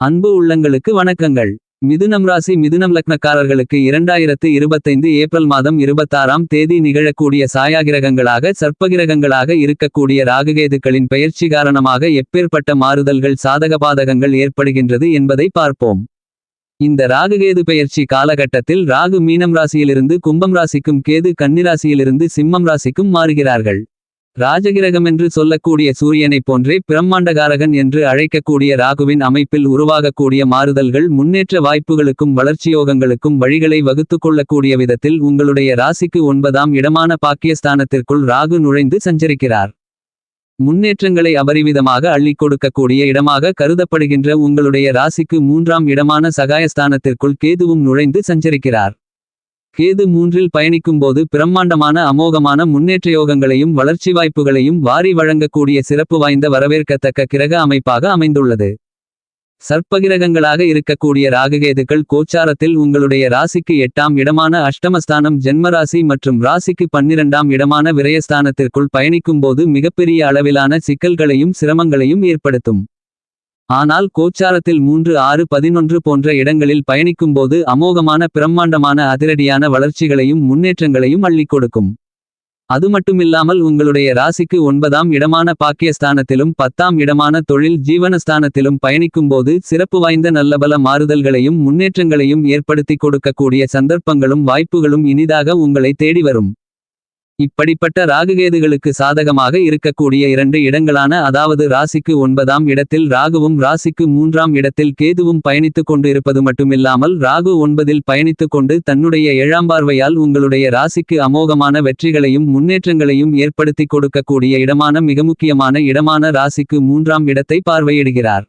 அன்பு உள்ளங்களுக்கு வணக்கங்கள். மிதுனம் ராசி மிதுனம் லக்னக்காரர்களுக்கு இரண்டாயிரத்து இருபத்தைந்து ஏப்ரல் மாதம் இருபத்தாறாம் தேதி நிகழக்கூடிய சாயாகிரகங்களாக சர்ப்பகிரகங்களாக இருக்கக்கூடிய ராகுகேதுக்களின் பெயர்ச்சி காரணமாக எப்பேற்பட்ட மாறுதல்கள் சாதக பாதகங்கள் ஏற்படுகின்றது என்பதை பார்ப்போம். இந்த ராகுகேது பயிற்சி காலகட்டத்தில் ராகு மீனம் ராசியிலிருந்து கும்பம் ராசிக்கும் கேது கன்னிராசியிலிருந்து சிம்மம் ராசிக்கும் மாறுகிறார்கள். ராஜகிரகமென்று சொல்லக்கூடிய சூரியனைப் போன்றே பிரம்மாண்டகாரகன் என்று அழைக்கக்கூடிய ராகுவின் அமைப்பில் உருவாகக்கூடிய மாறுதல்கள் முன்னேற்ற வாய்ப்புகளுக்கும் வளர்ச்சியோகங்களுக்கும் வழிகளை வகுத்துக் கொள்ளக்கூடிய விதத்தில் உங்களுடைய ராசிக்கு ஒன்பதாம் இடமான பாக்கியஸ்தானத்திற்குள் ராகு நுழைந்து சஞ்சரிக்கிறார். முன்னேற்றங்களை அபரிவிதமாக அள்ளிக் கொடுக்கக்கூடிய இடமாக கருதப்படுகின்ற உங்களுடைய ராசிக்கு மூன்றாம் இடமான சகாயஸ்தானத்திற்குள் கேதுவும் நுழைந்து சஞ்சரிக்கிறார். கேது மூன்றில் பயணிக்கும்போது பிரம்மாண்டமான அமோகமான முன்னேற்ற யோகங்களையும் வளர்ச்சி வாய்ப்புகளையும் வாரி வழங்கக்கூடிய சிறப்பு வாய்ந்த வரவேற்கத்தக்க கிரக அமைப்பாக அமைந்துள்ளது. சர்ப்பகிரகங்களாக இருக்கக்கூடிய ராகுகேதுக்கள் கோச்சாரத்தில் உங்களுடைய ராசிக்கு எட்டாம் இடமான அஷ்டமஸ்தானம் ஜென்மராசி மற்றும் ராசிக்கு பன்னிரண்டாம் இடமான விரயஸ்தானத்திற்குள் பயணிக்கும்போது மிகப்பெரிய அளவிலான சிக்கல்களையும் சிரமங்களையும் ஏற்படுத்தும். ஆனால் கோச்சாரத்தில் மூன்று ஆறு பதினொன்று போன்ற இடங்களில் பயணிக்கும்போது அமோகமான பிரம்மாண்டமான அதிரடியான வளர்ச்சிகளையும் முன்னேற்றங்களையும் அள்ளிக் கொடுக்கும். அது மட்டுமில்லாமல் உங்களுடைய ராசிக்கு ஒன்பதாம் இடமான பாக்கியஸ்தானத்திலும் பத்தாம் இடமான தொழில் ஜீவனஸ்தானத்திலும் பயணிக்கும்போது சிறப்பு வாய்ந்த நல்லபல மாறுதல்களையும் முன்னேற்றங்களையும் ஏற்படுத்திக் கொடுக்கக்கூடிய சந்தர்ப்பங்களும் வாய்ப்புகளும் இனிதாக உங்களை தேடி வரும். இப்படிப்பட்ட ராகுகேதுகளுக்கு சாதகமாக இருக்கக்கூடிய இரண்டு இடங்களான அதாவது ராசிக்கு ஒன்பதாம் இடத்தில் ராகுவும் ராசிக்கு மூன்றாம் இடத்தில் கேதுவும் பயணித்துக் கொண்டு இருப்பது மட்டுமில்லாமல் ராகு ஒன்பதில் பயணித்துக் கொண்டு தன்னுடைய ஏழாம் பார்வையால் உங்களுடைய ராசிக்கு அமோகமான வெற்றிகளையும் முன்னேற்றங்களையும் ஏற்படுத்திக் கொடுக்கக்கூடிய இடமான மிக முக்கியமான இடமான ராசிக்கு மூன்றாம் இடத்தை பார்வையிடுகிறார்.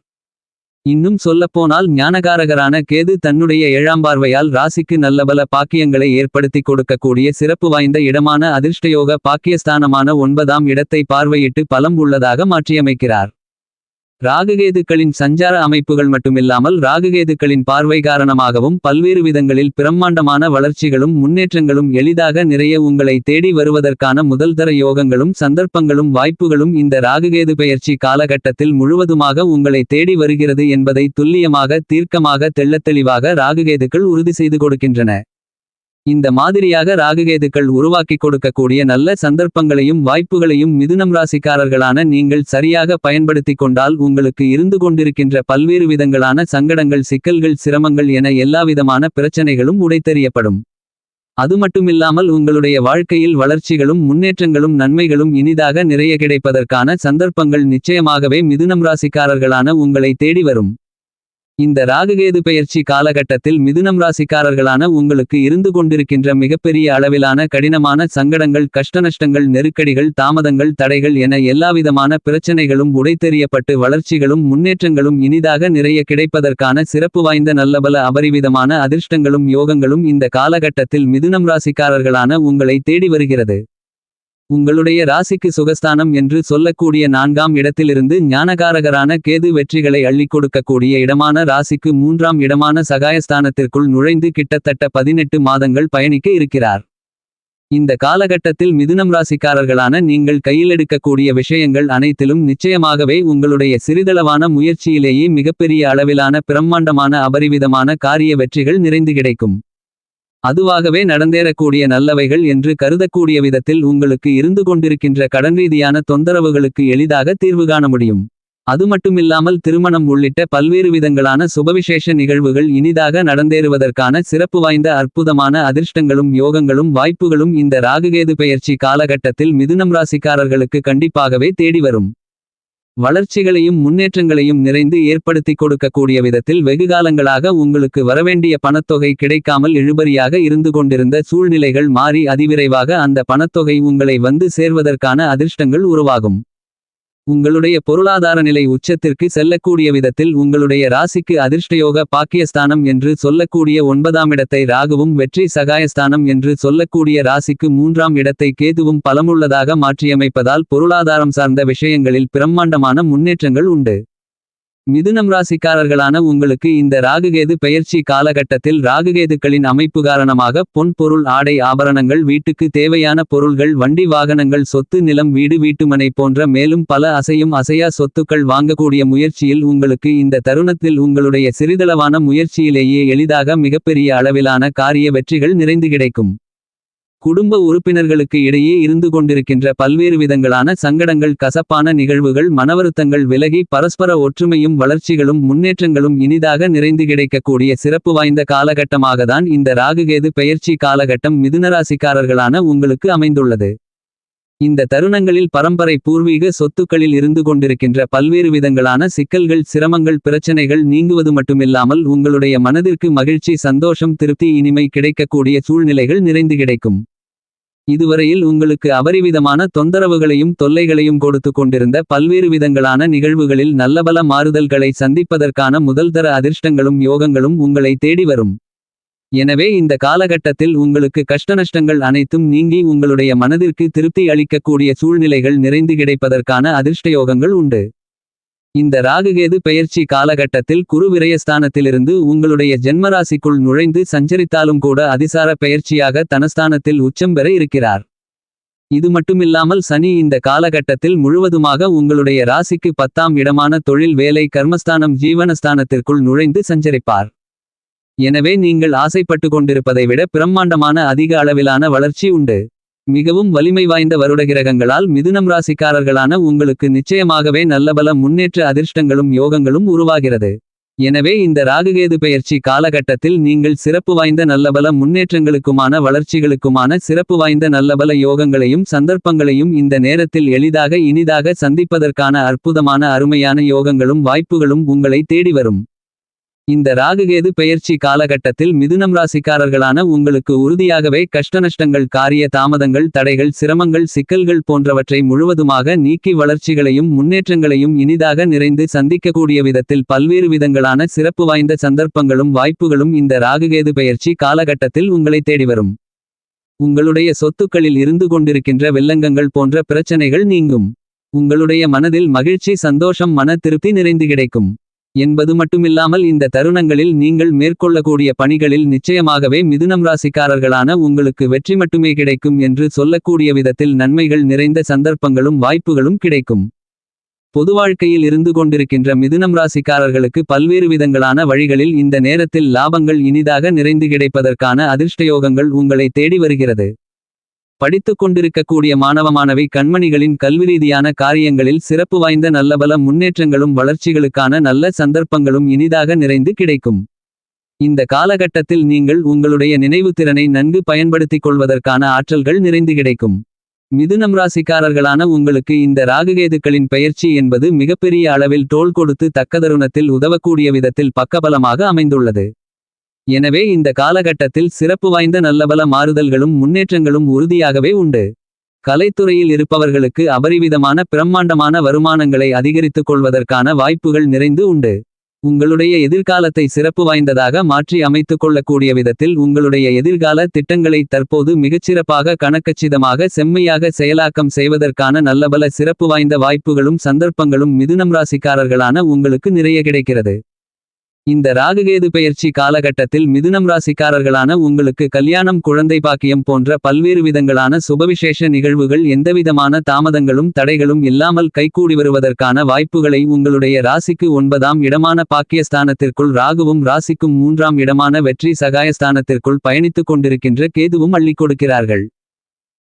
இன்னும் சொல்லப்போனால் ஞானகாரகரான கேது தன்னுடைய ஏழாம் பார்வையால் ராசிக்கு நல்லபல பாக்கியங்களை ஏற்படுத்திக் கொடுக்கக்கூடிய சிறப்பு வாய்ந்த இடமான அதிர்ஷ்டயோக பாக்கியஸ்தானமான ஒன்பதாம் இடத்தை பார்வையிட்டு பலம் உள்ளதாக மாற்றியமைக்கிறார். ராகுகேதுக்களின் சஞ்சார அமைப்புகள் மட்டுமில்லாமல் ராகுகேதுக்களின் பார்வை காரணமாகவும் பல்வேறு விதங்களில் பிரம்மாண்டமான வளர்ச்சிகளும் முன்னேற்றங்களும் எளிதாக நிறைய உங்களை தேடி வருவதற்கான முதல்தர யோகங்களும் சந்தர்ப்பங்களும் வாய்ப்புகளும் இந்த ராகுகேது பெயர்ச்சி காலகட்டத்தில் முழுவதுமாக உங்களை தேடி வருகிறது என்பதை துல்லியமாக தீர்க்கமாக தெள்ளத்தெளிவாக ராகுகேதுக்கள் உறுதி செய்து கொடுக்கின்றன. இந்த மாதிரியாக ராகுகேதுக்கள் உருவாக்கிக் கொடுக்கக்கூடிய நல்ல சந்தர்ப்பங்களையும் வாய்ப்புகளையும் மிதுனம் ராசிக்காரர்களான நீங்கள் சரியாக பயன்படுத்திக் கொண்டால் உங்களுக்கு இருந்து கொண்டிருக்கின்ற பல்வேறு விதங்களான சங்கடங்கள் சிக்கல்கள் சிரமங்கள் என எல்லாவிதமான பிரச்சனைகளும் உடைத்தெறியப்படும். அது மட்டுமில்லாமல் உங்களுடைய வாழ்க்கையில் வளர்ச்சிகளும் முன்னேற்றங்களும் நன்மைகளும் இனிதாக நிறைய கிடைப்பதற்கான சந்தர்ப்பங்கள் நிச்சயமாகவே மிதுனம் ராசிக்காரர்களான உங்களை தேடி வரும். இந்த ராகுகேது பெயர்ச்சி காலகட்டத்தில் மிதுனம் ராசிக்காரர்களான உங்களுக்கு இருந்து கொண்டிருக்கின்ற மிகப்பெரிய அளவிலான கடினமான சங்கடங்கள் கஷ்டநஷ்டங்கள் நெருக்கடிகள் தாமதங்கள் தடைகள் என எல்லாவிதமான பிரச்சனைகளும் உடைத்தெறியப்பட்டு வளர்ச்சிகளும் முன்னேற்றங்களும் இனிதாக நிறைய கிடைப்பதற்கான சிறப்பு வாய்ந்த நல்லபல அபரிவிதமான அதிர்ஷ்டங்களும் யோகங்களும் இந்த காலகட்டத்தில் மிதுனம் ராசிக்காரர்களான உங்களை தேடி வருகிறது. உங்களுடைய ராசிக்கு சுகஸ்தானம் என்று சொல்லக்கூடிய நான்காம் இடத்திலிருந்து ஞானகாரகரான கேது வெற்றிகளை அள்ளி கொடுக்கக்கூடிய இடமான ராசிக்கு மூன்றாம் இடமான சகாயஸ்தானத்திற்குள் நுழைந்து கிட்டத்தட்ட பதினெட்டு மாதங்கள் பயணிக்க இருக்கிறார். இந்த காலகட்டத்தில் மிதுனம் ராசிக்காரர்களான நீங்கள் கையில் எடுக்கக்கூடிய விஷயங்கள் அனைத்திலும் நிச்சயமாகவே உங்களுடைய சிறிதளவான முயற்சியிலேயே மிகப்பெரிய அளவிலான பிரம்மாண்டமான அபரிவிதமான காரிய வெற்றிகள் நிறைந்து கிடைக்கும். அதுவாகவே நடந்தேறக்கூடிய நல்லவைகள் என்று கருதக்கூடிய விதத்தில் உங்களுக்கு இருந்து கொண்டிருக்கின்ற கடன் ரீதியான தொந்தரவுகளுக்கு எளிதாக தீர்வு காண முடியும். அது மட்டுமில்லாமல் திருமணம் உள்ளிட்ட பல்வேறு விதங்களான சுபவிசேஷ நிகழ்வுகள் இனிதாக நடந்தேறுவதற்கான சிறப்பு வாய்ந்த அற்புதமான அதிர்ஷ்டங்களும் யோகங்களும் வாய்ப்புகளும் இந்த ராகுகேது பெயர்ச்சி காலகட்டத்தில் மிதுனம் ராசிக்காரர்களுக்கு கண்டிப்பாகவே தேடி வரும். வளர்ச்சிகளையும் முன்னேற்றங்களையும் நிறைந்து ஏற்படுத்திக் கொடுக்கக்கூடிய விதத்தில் வெகுகாலங்களாக உங்களுக்கு வரவேண்டிய பணத்தொகை கிடைக்காமல் இழுபறியாக இருந்து கொண்டிருந்த சூழ்நிலைகள் மாறி அதிவிரைவாக அந்த பணத்தொகை உங்களை வந்து சேர்வதற்கான அதிர்ஷ்டங்கள் உருவாகும். உங்களுடைய பொருளாதார நிலை உச்சத்திற்கு செல்லக்கூடிய விதத்தில் உங்களுடைய ராசிக்கு அதிர்ஷ்டயோக பாக்கியஸ்தானம் என்று சொல்லக்கூடிய ஒன்பதாம் இடத்தை ராகுவும் வெற்றி சகாயஸ்தானம் என்று சொல்லக்கூடிய ராசிக்கு மூன்றாம் இடத்தை கேதுவும் பலமுள்ளதாக மாற்றியமைப்பதால் பொருளாதாரம் சார்ந்த விஷயங்களில் பிரம்மாண்டமான முன்னேற்றங்கள் உண்டு. மிதுனம் ராசிக்காரர்களான உங்களுக்கு இந்த ராகுகேது பெயர்ச்சி காலகட்டத்தில் ராகுகேதுக்களின் அமைப்பு காரணமாக பொன் பொருள் ஆடை ஆபரணங்கள் வீட்டுக்கு தேவையான பொருள்கள் வண்டி வாகனங்கள் சொத்து நிலம் வீடு வீட்டுமனை போன்ற மேலும் பல அசையும் அசையா சொத்துக்கள் வாங்கக்கூடிய முயற்சியில் உங்களுக்கு இந்த தருணத்தில் உங்களுடைய சிறிதளவான முயற்சியிலேயே எளிதாக மிகப்பெரிய அளவிலான காரிய வெற்றிகள் நிறைந்து கிடைக்கும். குடும்ப உறுப்பினர்களுக்கு இடையே இருந்து கொண்டிருக்கின்ற பல்வேறு விதங்களான சங்கடங்கள் கசப்பான நிகழ்வுகள் மனவருத்தங்கள் விலகி பரஸ்பர ஒற்றுமையும் வளர்ச்சிகளும் முன்னேற்றங்களும் இனிதாக நிறைந்து கிடைக்கக்கூடிய சிறப்பு வாய்ந்த காலகட்டமாகத்தான் இந்த ராகுகேது பெயர்ச்சி காலகட்டம் மிதுனராசிக்காரர்களான உங்களுக்கு அமைந்துள்ளது. இந்த தருணங்களில் பரம்பரை பூர்வீக சொத்துக்களில் இருந்து கொண்டிருக்கின்ற பல்வேறு விதங்களான சிக்கல்கள் சிரமங்கள் பிரச்சனைகள் நீங்குவது மட்டுமில்லாமல் உங்களுடைய மனதிற்கு மகிழ்ச்சி சந்தோஷம் திருப்தி இனிமை கிடைக்கக்கூடிய சூழ்நிலைகள் நிறைந்து கிடைக்கும். இதுவரையில் உங்களுக்கு அபரிவிதமான தொந்தரவுகளையும் தொல்லைகளையும் கொடுத்து கொண்டிருந்த பல்வேறு விதங்களான நிகழ்வுகளில் நல்லபல மாறுதல்களை சந்திப்பதற்கான முதல்தர அதிர்ஷ்டங்களும் யோகங்களும் உங்களை தேடி வரும். எனவே இந்த காலகட்டத்தில் உங்களுக்கு கஷ்டநஷ்டங்கள் அனைத்தும் நீங்கி உங்களுடைய மனதிற்கு திருப்தி அளிக்கக்கூடிய சூழ்நிலைகள் நிறைந்து கிடைப்பதற்கான அதிர்ஷ்டயோகங்கள் உண்டு. இந்த ராகுகேது பெயர்ச்சி காலகட்டத்தில் குரு விரயஸ்தானத்திலிருந்து உங்களுடைய ஜென்மராசிக்குள் நுழைந்து சஞ்சரித்தாலும் கூட அதிசார பெயர்ச்சியாக தனஸ்தானத்தில் உச்சம் பெற இருக்கிறார். இது மட்டுமில்லாமல் சனி இந்த காலகட்டத்தில் முழுவதுமாக உங்களுடைய ராசிக்கு பத்தாம் இடமான தொழில் வேலை கர்மஸ்தானம் ஜீவனஸ்தானத்திற்குள் நுழைந்து சஞ்சரிப்பார். எனவே நீங்கள் ஆசைப்பட்டு கொண்டிருப்பதை விட பிரம்மாண்டமான அதிக அளவிலான வளர்ச்சி உண்டு. மிகவும் வலிமை வாய்ந்த வருடகிரகங்களால் மிதுனம் ராசிக்காரர்களான உங்களுக்கு நிச்சயமாகவே நல்லபல முன்னேற்ற அதிர்ஷ்டங்களும் யோகங்களும் உருவாகிறது. எனவே இந்த ராகுகேது பெயர்ச்சி காலகட்டத்தில் நீங்கள் சிறப்பு வாய்ந்த நல்லபல முன்னேற்றங்களுக்குமான வளர்ச்சிகளுக்குமான சிறப்பு வாய்ந்த நல்லபல யோகங்களையும் சந்தர்ப்பங்களையும் இந்த நேரத்தில் எளிதாக இனிதாக சந்திப்பதற்கான அற்புதமான அருமையான யோகங்களும் வாய்ப்புகளும் உங்களை தேடி வரும். இந்த ராகுகேது பெயர்ச்சி காலகட்டத்தில் மிதுனம் ராசிக்காரர்களான உங்களுக்கு உறுதியாகவே கஷ்டநஷ்டங்கள் காரிய தாமதங்கள் தடைகள் சிரமங்கள் சிக்கல்கள் போன்றவற்றை முழுவதுமாக நீக்கி வளர்ச்சிகளையும் முன்னேற்றங்களையும் இனிதாக நிறைந்து சந்திக்கக்கூடிய விதத்தில் பல்வேறு விதங்களான சிறப்பு வாய்ந்த சந்தர்ப்பங்களும் வாய்ப்புகளும் இந்த ராகுகேது பெயர்ச்சி காலகட்டத்தில் உங்களை தேடி வரும். உங்களுடைய சொத்துக்களில் இருந்து கொண்டிருக்கின்ற வெள்ளங்கங்கள் போன்ற பிரச்சனைகள் நீங்கும். உங்களுடைய மனதில் மகிழ்ச்சி சந்தோஷம் மன திருப்தி நிறைந்து கிடைக்கும். என்பது மட்டுமில்லாமல் இந்த தருணங்களில் நீங்கள் மேற்கொள்ளக்கூடிய பணிகளில் நிச்சயமாகவே மிதுனம் ராசிக்காரர்களான உங்களுக்கு வெற்றி மட்டுமே கிடைக்கும் என்று சொல்லக்கூடிய விதத்தில் நன்மைகள் நிறைந்த சந்தர்ப்பங்களும் வாய்ப்புகளும் கிடைக்கும். பொது வாழ்க்கையில் இருந்து கொண்டிருக்கின்ற மிதுனம் ராசிக்காரர்களுக்கு பல்வேறு விதங்களான வழிகளில் இந்த நேரத்தில் லாபங்கள் இனிதாக நிறைந்து கிடைப்பதற்கான அதிர்ஷ்டயோகங்கள் உங்களை தேடி வருகிறது. படித்துக் கொண்டிருக்கக்கூடிய மாணவ மாணவி கண்மணிகளின் கல்விரீதியான காரியங்களில் சிறப்பு வாய்ந்த நல்லபல முன்னேற்றங்களும் வளர்ச்சிகளுக்கான நல்ல சந்தர்ப்பங்களும் இனிதாக நிறைந்து கிடைக்கும். இந்த காலகட்டத்தில் நீங்கள் உங்களுடைய நினைவுத்திறனை நன்கு பயன்படுத்திக் கொள்வதற்கான ஆற்றல்கள் நிறைந்து கிடைக்கும். மிதுனம் ராசிக்காரர்களான உங்களுக்கு இந்த ராகுகேதுக்களின் பெயர்ச்சி என்பது மிகப்பெரிய அளவில் டோல் கொடுத்து தக்கதருணத்தில் உதவக்கூடிய விதத்தில் பக்கபலமாக அமைந்துள்ளது. எனவே இந்த காலகட்டத்தில் சிறப்பு வாய்ந்த நல்லபல மாறுதல்களும் முன்னேற்றங்களும் உறுதியாகவே உண்டு. கலைத்துறையில் இருப்பவர்களுக்கு அபரிவிதமான பிரம்மாண்டமான வருமானங்களை அதிகரித்துக் கொள்வதற்கான வாய்ப்புகள் நிறைந்து உண்டு. உங்களுடைய எதிர்காலத்தை சிறப்பு வாய்ந்ததாக மாற்றி அமைத்துக் கொள்ளக்கூடிய விதத்தில் உங்களுடைய எதிர்கால திட்டங்களை தற்போது மிகச்சிறப்பாக கணக்கச்சிதமாக செம்மையாக செயலாக்கம் செய்வதற்கான நல்லபல சிறப்பு வாய்ந்த வாய்ப்புகளும் சந்தர்ப்பங்களும் மிதுனம் ராசிக்காரர்களான உங்களுக்கு நிறைய கிடைக்கிறது. இந்த ராகுகேது பெயர்ச்சி காலகட்டத்தில் மிதுனம் ராசிக்காரர்களான உங்களுக்கு கல்யாணம் குழந்தை பாக்கியம் போன்ற பல்வேறு விதங்களான சுபவிசேஷ நிகழ்வுகள் எந்தவிதமான தாமதங்களும் தடைகளும் இல்லாமல் கைகூடி வருவதற்கான வாய்ப்புகளை உங்களுடைய ராசிக்கு ஒன்பதாம் இடமான பாக்கியஸ்தானத்திற்குள் ராகுவும் ராசிக்கும் மூன்றாம் இடமான வெற்றி சகாயஸ்தானத்திற்குள் பயணித்துக் கொண்டிருக்கின்ற கேதுவும் அள்ளிக் கொடுக்கிறார்கள்.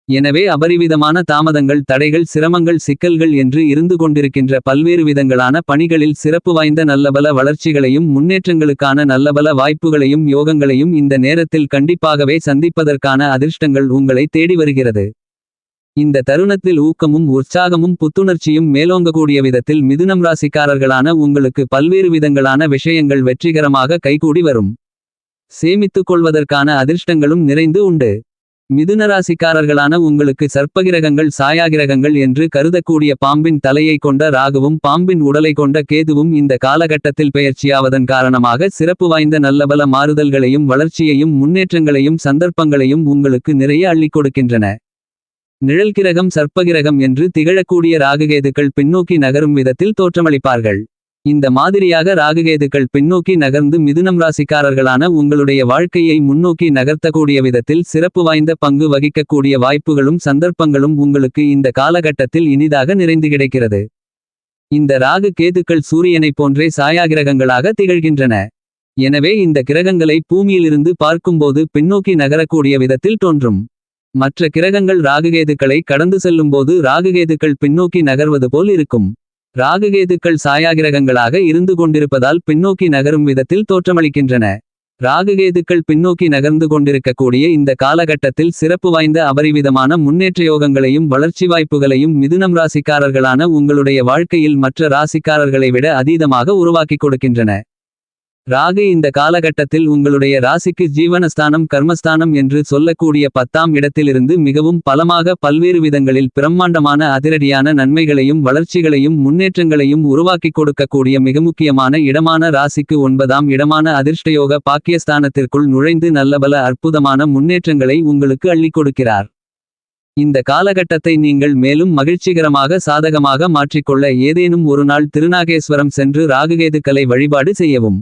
எனவே அபரிவிதமான தாமதங்கள் தடைகள் சிரமங்கள் சிக்கல்கள் என்று இருந்து கொண்டிருக்கின்ற பல்வேறு விதங்களான பணிகளில் சிறப்பு வாய்ந்த நல்லபல வளர்ச்சிகளையும் முன்னேற்றங்களுக்கான நல்லபல வாய்ப்புகளையும் யோகங்களையும் இந்த நேரத்தில் கண்டிப்பாகவே சந்திப்பதற்கான அதிர்ஷ்டங்கள் உங்களை தேடி வருகிறது. இந்த தருணத்தில் ஊக்கமும் உற்சாகமும் புத்துணர்ச்சியும் மேலோங்கக்கூடிய விதத்தில் மிதுனம் ராசிக்காரர்களான உங்களுக்கு பல்வேறு விதங்களான விஷயங்கள் வெற்றிகரமாக கைகூடி வரும். சேமித்துக் கொள்வதற்கான அதிர்ஷ்டங்களும் நிறைந்து உண்டு. மிதுனராசிக்காரர்களான உங்களுக்கு சர்ப்பகிரகங்கள் சாயாகிரகங்கள் என்று கருதக்கூடிய பாம்பின் தலையை கொண்ட ராகுவும் பாம்பின் உடலை கொண்ட கேதுவும் இந்த காலகட்டத்தில் பெயர்ச்சியாவதன் காரணமாக சிறப்பு வாய்ந்த நல்லபல மாறுதல்களையும் வளர்ச்சியையும் முன்னேற்றங்களையும் சந்தர்ப்பங்களையும் உங்களுக்கு நிறைய அள்ளிக் கொடுக்கின்றன. நிழல்கிரகம் சர்ப்பகிரகம் என்று திகழக்கூடிய ராகுகேதுக்கள் பின்னோக்கி நகரும் விதத்தில் தோற்றமளிப்பார்கள். இந்த மாதிரியாக ராகுகேதுக்கள் பின்னோக்கி நகர்ந்து மிதுனம் ராசிக்காரர்களான உங்களுடைய வாழ்க்கையை முன்னோக்கி நகர்த்தக்கூடிய விதத்தில் சிறப்பு வாய்ந்த பங்கு வகிக்கக்கூடிய வாய்ப்புகளும் சந்தர்ப்பங்களும் உங்களுக்கு இந்த காலகட்டத்தில் இனிதாக நிறைந்து கிடைக்கிறது. இந்த ராகு கேதுக்கள் சூரியனைப் போன்றே சாயாகிரகங்களாக திகழ்கின்றன. எனவே இந்த கிரகங்களை பூமியிலிருந்து பார்க்கும்போது பின்னோக்கி நகரக்கூடிய விதத்தில் தோன்றும். மற்ற கிரகங்கள் ராகுகேதுக்களை கடந்து செல்லும்போது ராகுகேதுக்கள் பின்னோக்கி நகர்வது போல் இருக்கும். ராகுகேதுக்கள் சாயாகிரகங்களாக இருந்து கொண்டிருப்பதால் பின்னோக்கி நகரும் விதத்தில் தோற்றமளிக்கின்றன. ராகுகேதுக்கள் பின்னோக்கி நகர்ந்து கொண்டிருக்கக்கூடிய இந்த காலகட்டத்தில் சிறப்பு வாய்ந்த அபரிவிதமான முன்னேற்ற யோகங்களையும் வளர்ச்சி வாய்ப்புகளையும் மிதுனம் ராசிக்காரர்களான உங்களுடைய வாழ்க்கையில் மற்ற ராசிக்காரர்களை விட அதீதமாக உருவாக்கிக் கொடுக்கின்றன. ராகு இந்த காலகட்டத்தில் உங்களுடைய ராசிக்கு ஜீவனஸ்தானம் கர்மஸ்தானம் என்று சொல்லக்கூடிய பத்தாம் இடத்திலிருந்து மிகவும் பலமாக பல்வேறு விதங்களில் பிரம்மாண்டமான அதிரடியான நன்மைகளையும் வளர்ச்சிகளையும் முன்னேற்றங்களையும் உருவாக்கி கொடுக்கக்கூடிய மிக முக்கியமான இடமான ராசிக்கு ஒன்பதாம் இடமான அதிர்ஷ்டயோக பாக்கியஸ்தானத்திற்குள் நுழைந்து நல்லபல அற்புதமான முன்னேற்றங்களை உங்களுக்கு அள்ளிக் கொடுக்கிறார். இந்த காலகட்டத்தை நீங்கள் மேலும் மகிழ்ச்சிகரமாக சாதகமாக மாற்றிக்கொள்ள ஏதேனும் ஒரு நாள் திருநாகேஸ்வரம் சென்று ராகுகேதுக்களை வழிபாடு செய்யவும்.